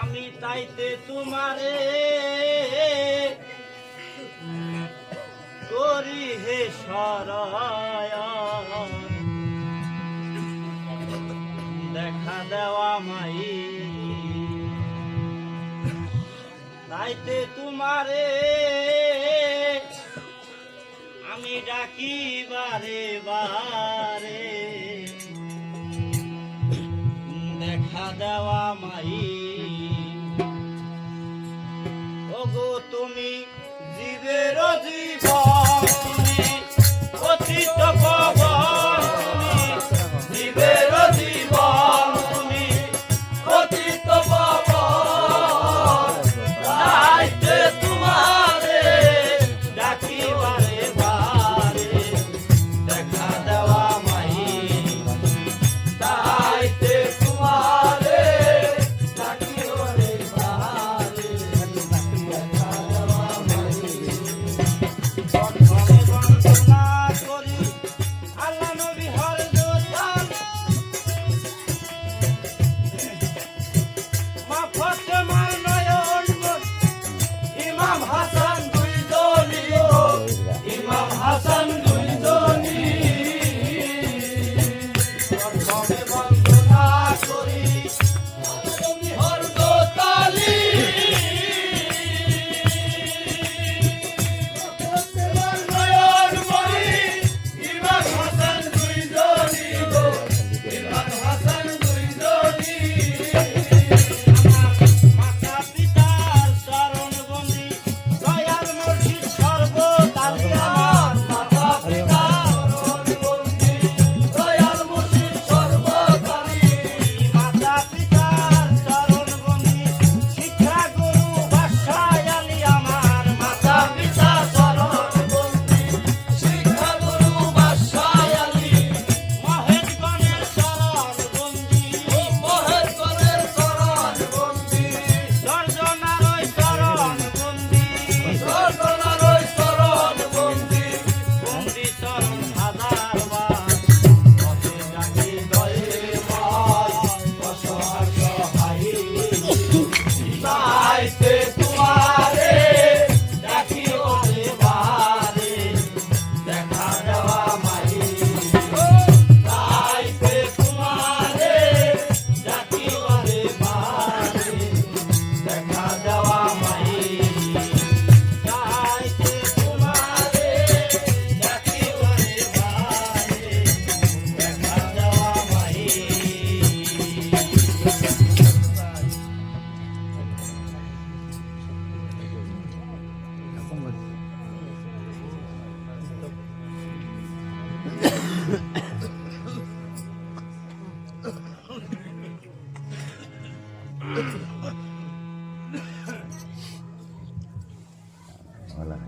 আমি তাইতে তোমারে করি হে দেখা দেওয়া মাই। তাইতে তোমারে আমি ডাকি বারে। বারে দেখা দেওয়া মাই। ও গো তুমি Hola,